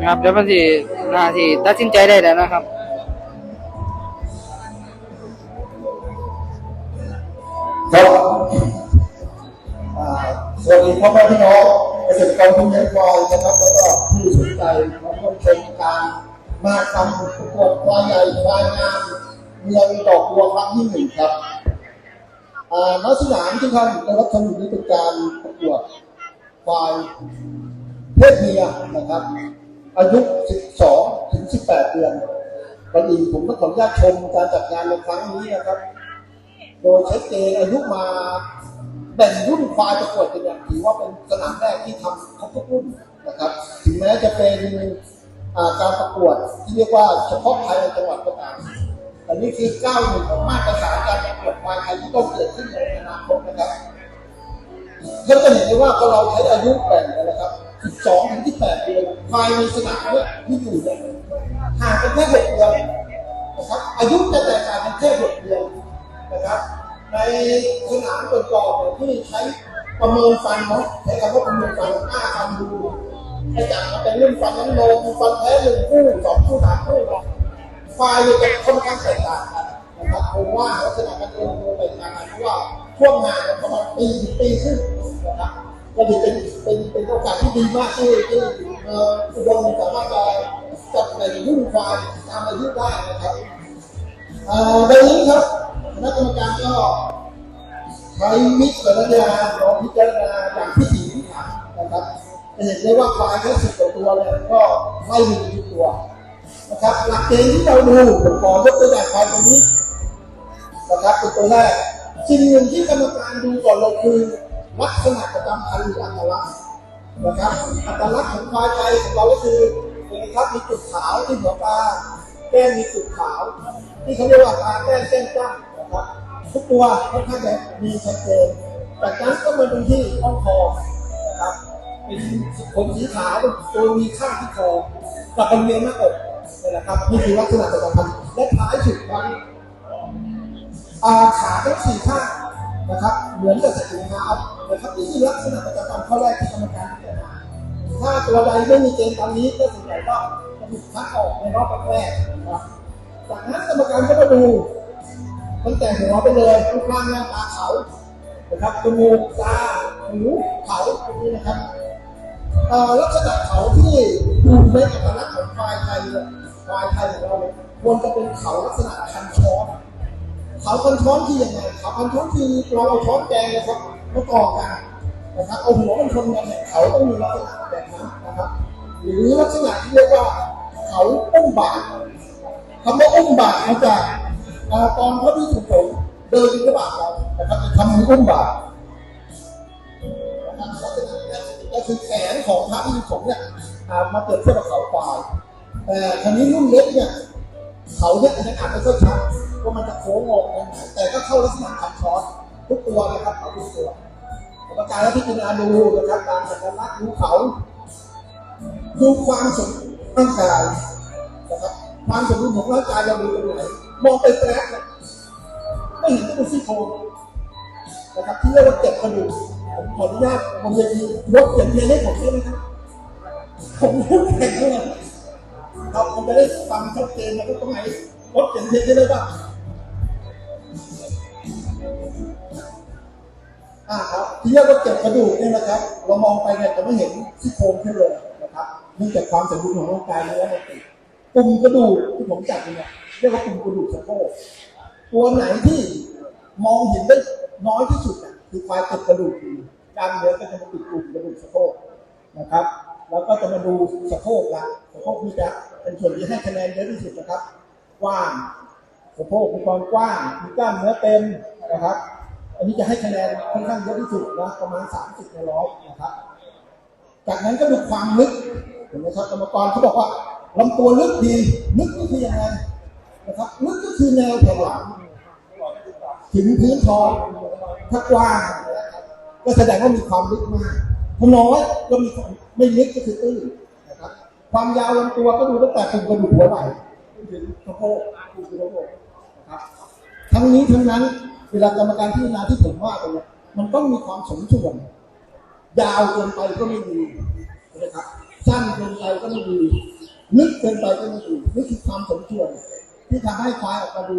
นะครับเดี๋ยวมันสิหนาทีตัดสินใจได้แล้วนะครับครับสวัสดีพ่อแม่พี่น้องเกษตรกรผู้เลี้ยงควายนะครับแล้วก็ผู้สนใจมาร่วมชมการมาทำประกวดควายใหญ่ควายงามเมืองดอกบัวครั้งที่หนึ่งครับอ่าณสนามที่ท่านได้รับชมอยู่นี้เป็นการประกวดควายเพศเมียนะครับ อายุ 12 ถึง 18 เดือนวันนี้ผมต้องขออนุญาตชมการจัดงานในครั้งนี้นะครับ โดยชัดเจนอายุมาแบ่งรุ่นควายประกวดกันเนี่ยถือว่าเป็นสนามแรกที่ทำครบทุกรุ่นนะครับ ถึงแม้จะเป็นการประกวดที่เรียกว่าเฉพาะภายในจังหวัดก็ตามแต่นี่คือก้าวหนึ่งของมาตรฐานการประกวดควายไทยที่ต้องเกิดขึ้นในอนาคตนะครับก็จะเห็นได้ว่าพอเราใช้อายุแบ่งกันนะครับ 12ถึง18เดือนควายในสนามเนี่ยที่อยู่เนี่ยห่างกันแค่6เดือนนะครับอายุจะแตกต่างกันแค่6เดือนนะครับ ในสนามก่อนๆเนี่ยที่ใช้ประเมินฟันเนาะใช้คำว่าประเมินฟันอ้าฟันดูให้จับมาเป็นเรื่องฟันน้ำนมฟันแท้หนึ่งคู่สองคู่สามคู่นะไฟล์เนี่ยจะค่อนข้างแตกต่างกันนะครับผมว่าลักษณะการเดินโดแตกต่างกันเพราะว่าช่วงงานประมาณปีปีครึ่ง ก็ถือเป็นเป็นเป็นโอกาสที่ดีมากที่ที่เอ่ออุบลสามารถจะจัดในรุ่นไฟล์ตามอายุได้นะครับอ่าในนี้ครับคณะกรรมการก็ใช้วิจารณญาลองพิจารณาอย่างพิถีพิถันนะครับจะเห็นได้ว่าควายทั้งสิบกว่าตัวเนี่ยก็ไม่มีทุกตัวนะครับหลักเกณฑ์ที่เราดูผมขอยกตัวอย่างควายตัวนี้นะครับเป็นตัวแรกสิ่งหนึ่งที่กรรมการดูก่อนเราคือ ลักษณะประจำพันธุ์หรืออัตลักษณ์นะครับอัตลักษณ์ของควายไทยของเราก็คือเห็นครับมีจุดขาวที่หัวตาแก้มมีจุดขาวที่เขาเรียกว่าตาแก้มเส้นจ้ำนะครับทุกตัวค่อนข้างจะมีชัดเจนจากนั้นก็มาดูที่ห้องคอนะครับเป็นขนสีขาวเป็นตัวมีข้างที่คอกับบริเวณหน้าอกนี่แหละครับนี่คือลักษณะประจำพันธุ์และท้ายสุดครับอาขาทั้งสี่ข้างนะครับ เหมือนกับสถุงเท้า นะครับนี่คือลักษณะประจำพันข้อแรกที่กรรมการพิจารณาถ้าตัวใดไม่มีเกณฑ์ตามนี้ก็ส่วนใหญ่ก็จะถูกคัดออกในรอบแรกนะครับจากนั้นกรรมการก็มาดูตั้งแต่หัวไปเลยรูปร่างหน้าตาเขานะครับจมูกตาหูเขาตรงนี้นะครับลักษณะเขาที่ดูเป็นอัตลักษณ์ของควายไทยเนี่ยควายไทยของเราเนี่ยควรจะเป็นเขาลักษณะคันช้อนเขาคันช้อนที่ยังไงเขาคันช้อนคือเราเอาช้อนแกงนะครับ มาก่อกันนะครับเอาหัวมันชนกันเนี่ยเขาต้องมีลักษณะแบบนั้นนะครับ หรือลักษณะที่เรียกว่าเขาอุ้มบาทคำว่าอุ้มบาตรมาจากตอนพระพิสุสงฆ์เดินบิณฑบาตเรานะครับจะทำมืออุ้มบาตรนะครับลักษณะเนี้ยก็คือแขนของพระพิสุสงฆ์เนี่ยมาเปรียบเทียบกับเขาควายแต่คราวนี้รุ่นเล็กเนี่ยเขาเนี่ยอาจจะอานไม่ค่อยชัดว่ามันจะโค้งงอกันไหนแต่ก็เข้าลักษณะคันช้อน ทุกตัวนะครับเขาทุกตัวกรรมการและพิจารณาดูนะครับการสัญลักษณ์ดูเขาดูความสมร่างกายนะครับความสมดุลของร่างกายเราดูตรงไหนมองไปแปลกนะไม่เห็นว่าเป็นซี่โครงนะครับที่เรียกว่าเก็บกระดูกผมขออนุญาตผมจะมียกเขียนเพียงให้ผมได้ไหมครับผมไม่แข็งเลยครับผมจะได้ฟังชัดเจนนะครับตรงไหนยกเขียนเพียงได้ไหมบ้าง อ่าครับที่เรียกว่าเก็บกระดูกเนี่ยนะครับ เรามองไปเนี่ยจะไม่เห็นซี่โครงแค่เลยนะครับเนื่องจากความสมดุลของร่างกายเนื้อมันติดกลุ่มกระดูกที่ผมจับเนี่ยเรียกว่ากลุ่มกระดูกสะโพกตัวไหนที่มองเห็นได้น้อยที่สุดนะคือควายติดกระดูกดีกล้ามเนื้อก็จะมาติดกลุ่มกระดูกสะโพกนะครับ แล้วก็จะมาดูสะโพกละสะโพกนี่จะเป็นส่วนที่ให้คะแนนเยอะที่สุดนะครับกว้างสะโพกมีความกว้างมีกล้ามเนื้อเต็มนะครับ อันนี้จะให้คะแนนค่อนข้างเยอะที่สุดนะประมาณ 30ในร้อยนะครับจากนั้นก็ดูความลึกเห็นไหมครับกรรมกรเขาบอกว่าลำตัวลึกดีลึกนี่คือยังไงนะครับลึกก็คือแนวแผ่นหลังถึงพื้นท้องถ้ากว้างก็แสดงว่ามีความลึกมากถ้าน้อยก็มีไม่ลึกก็คือตื้นนะครับความยาวลำตัวก็ดูตั้งแต่กลุ่มกระดูกหัวไหล่ถึงสะโพกกลุ่มสะโพกนะครับทั้งนี้ทั้งนั้น เวลากรรมการพิจารณาที่ผมว่าตรงเนี้ยมันต้องมีความสมส่วนยาวเกินไปก็ไม่ดีนะครับสั้นเกินไปก็ไม่ดีลึกเกินไปก็ไม่ดีนี่คือความสมส่วนที่ทำให้ควายออกมาดู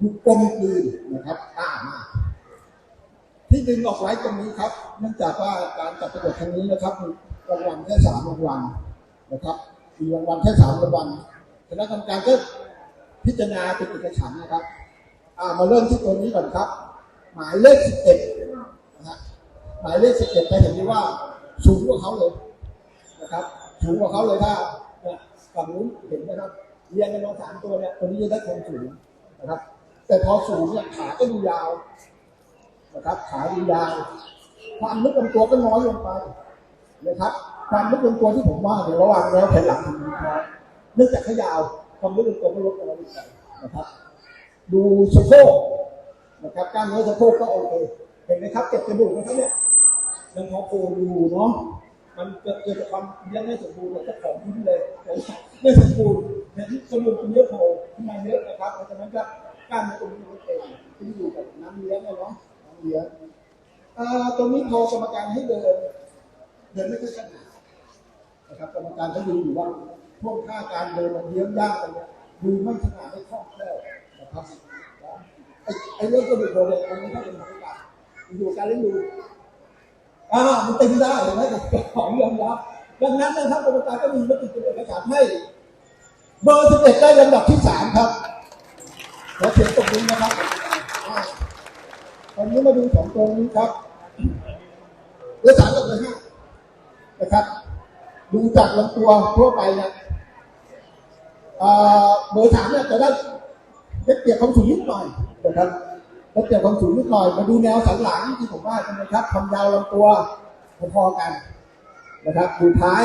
ดูกลมกลืนนะครับอ่ามากที่ดึงออกไว้ตรงนี้ครับ เนื่องจากว่าการจัดประกวดครั้งนี้นะครับรางวัลแค่สามรางวัลนะครับมีรางวัลแค่สามรางวัลคณะกรรมการก็พิจารณาเป็นเอกฉันนะครับ มาเริ่มที่ตัวนี้ก่อนครับ หมายเลขสิบเอ็ดนะฮะหมายเลขสิบเอ็ดจะเห็นได้ว่าสูงกว่าเขาเลยนะครับสูงกว่าเขาเลยถ้าเนี่ยฝั่งนู้นเห็นไหมครับเรียงกันมาสามตัวเนี่ยตัวนี้จะได้ความสูงนะครับ แต่พอสูงเนี่ยขาก็ดูยาวนะครับขาดียาวความลึกลำตัวก็น้อยลงไปนะครับความลึกลำตัวที่ผมว่าเนี่ยระหว่างแล้วแผ่นหลังมันน้อยเนื่องจากเขายาวความลึกลำตัวก็ลดลงมาอีกนะครับ ดูสะโพกนะครับกล้ามเนื้อสะโพกก็โอเคเห็นไหมครับเก็บกระดูกนะครับเนี่ยมันพอโคดูเนาะมันเกิดเกิดจากความเลี้ยงไม่สมบูรณ์เลยเจ้าของทิ้งเลยไม่สมบูรณ์เห็นกระดูกมันเยอะโผล่ขึ้นมาเยอะนะครับเพราะฉะนั้นก็กล้ามเนื้อตรงนี้มันเองขึ้นอยู่กับน้ำเลี้ยงอะเนาะน้ำเลี้ยงอ่าตรงนี้พอกรรมการให้เดิน เดินไม่ค่อยขนาดนะครับกรรมการก็ดูอยู่ว่าพวกท่าการเดินมันเลี้ยงยากอะไรเนี่ยดูไม่ขนาดไม่คล่องแคล่ว ครับไอ้เรื่องกระดูกโผล่เนี่ยมันไม่ใช่เป็นธรรมดาอยู่การเล่นดูอ่ามันตีได้เห็นไหมของยอมรับดังนั้นนะครับกรรมการก็มีมติเป็นเอกสารให้ เบอร์สิบเอ็ดได้ลำดับที่สามครับขอเสียงตบมือนะครับตอนนี้มาดูสองตัวนี้ครับเบอร์สามกับเบอร์ห้านะครับ ดูจากลำตัวทั่วไปนะเบอร์สามเนี่ยจะได้ ได้เปรียบความสูงนิดหน่อยนะครับได้เปรียบความสูงนิดหน่อย มาดูแนวสันหลังที่ผมว่ากันนะครับความยาวลำตัวพอๆกันนะครับดูท้าย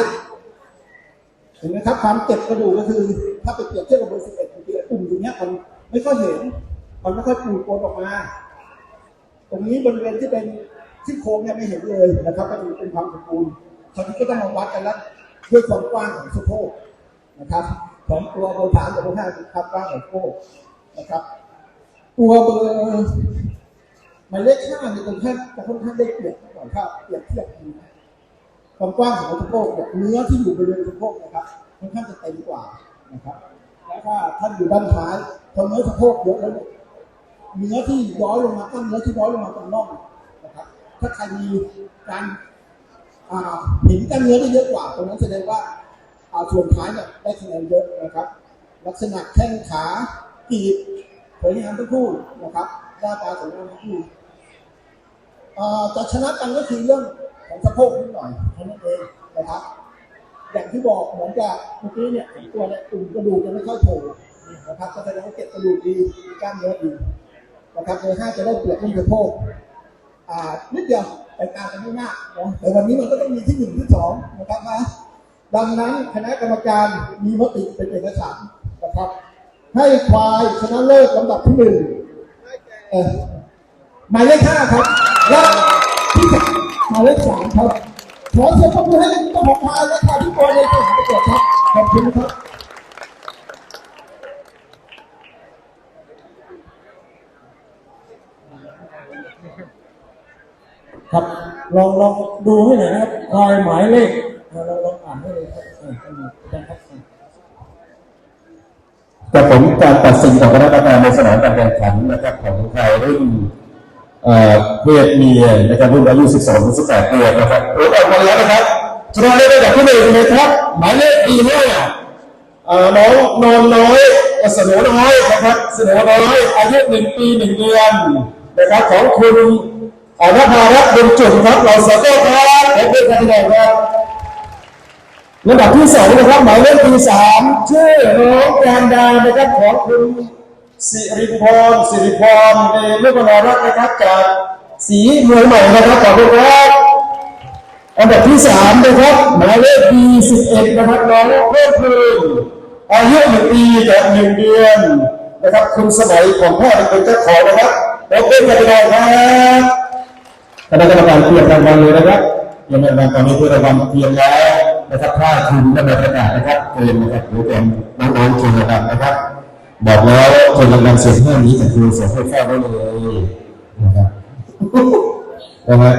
เห็นไหมครับความเจ็บกระดูกก็คือ ถ้าไปเปรียบเทียบกับเบอร์สิบเอ็ดบางทีไอ้ปุ่มตรงเนี้ยมันไม่ค่อยเห็น มันไม่ค่อยปูดโปนออกมา ตรงนี้บริเวณที่เป็นที่โค้งเนี่ยไม่เห็นเลยนะครับก็ถือเป็นความสมบูรณ์ตอนนี้ก็ต้องมาวัดกันแล้วด้วยความกว้างของสะโพกนะครับ ของตัวเบรามกับเบอร์ห้าคือความกว้างของสะโพก นะครับ ตัวเบอร์หมายเลขห้าเนี่ยตรงข้างจะค่อนข้างได้เปรียบก่อนถ้าเปรียบเทียบดูนะความกว้างของสะโพกเนี่ยเนื้อที่อยู่บริเวณสะโพกนะครับค่อนข้างจะเต็มกว่านะครับ แล้วถ้าท่านอยู่ด้านท้ายพอเนื้อสะโพกเยอะแล้วเนื้อที่ย้อยลงมากล้ามเนื้อที่ย้อยลงมาตรงน่องนะครับ ถ้าใครมีการเห็นกล้ามเนื้อที่เยอะกว่า ตรงนั้นแสดงว่าอ่าส่วนท้ายเนี่ยได้คะแนนเยอะนะครับ ลักษณะแข้งขา กีบสวยงามทั้งคู่นะครับหน้าตาสวยงามทั้งคู่จะชนะกันก็คือเรื่องของสะโพกนิดหน่อยเท่านั้นเองนะครับ อย่างที่บอกเหมือนกับเมื่อกี้เนี่ยตัวเนี่ยกลุ่มกระดูกจะไม่ค่อยโผล่นะครับก็แสดงว่าเก็บกระดูกดีกล้ามเนื้อดีนะครับเบอร์ห้าจะได้เปรียบเรื่องสะโพกอ่านิดเดียวไปตามกันไม่มากนะแต่วันนี้มันก็ต้องมีที่หนึ่งที่สองนะครับนะดังนั้นคณะกรรมการมีมติเป็นเอกสารนะครับ ให้ควายชนะเลิศลำดับที่หนึ่งเออหมายเลขห้าครับ และที่สามหมายเลขสามครับ ขอเสียงปรบมือให้เจ้าของควายและควายที่ตัวในสนามประกวดครับ ขอบคุณครับ ครับ ลองลองดูให้หน่อยนะครับลายหมายเลขเราลองลองอ่านให้เลยครับ เออให้ดูอาจารย์ครับกับผมการตัดสินของคณะกรรมการในสนามการแข่งขันนะครับของไทยรุ่นเอ่อเพศเมียนะครับรุ่นอายุ 12ถึง18ปีนะครับโอ้ออกมาแล้วนะครับชนะเลิศระดับที่หนึ่งเลยครับหมายเลขดีห้าเอ่อน้องนอนน้อยสโนน้อยนะครับสโนน้อยอายุหนึ่งปีหนึ่งเดือนนะครับของคุณอานภารัตน์บุญจุ่มครับเราสกอครับและเป็นการแสดงครับ ลำดับที่สองนะครับหมายเลขที่สามชื่อน้องการดานะครับของคุณสิริพรสิริพรในเรื่องนรักนะครับจากสีเมืองใหม่นะครับขอบคุณครับอันดับที่สามนะครับหมายเลข B11 นะครับน้องเพิ่มพูนอายุหนึ่งปีกับหนึ่งเดือนนะครับคุณสมัยของพ่อเป็นเจ้าของนะครับเราเป็นกันเลยครับคณะกรรมการเตรียมรางวัลเลยนะครับเตรียมรางวัลตอนนี้เพื่อรางวัลเตรียมแล้ว นะครับถ้าคุณดำเนินประกาศนะครับเกินนะครับหรือเป็นน้องๆเกินระดับนะครับ บอกแล้วคนระดับเสียงเท่านี้แต่คือเสียงค่อยๆได้เลยนะครับนะฮะ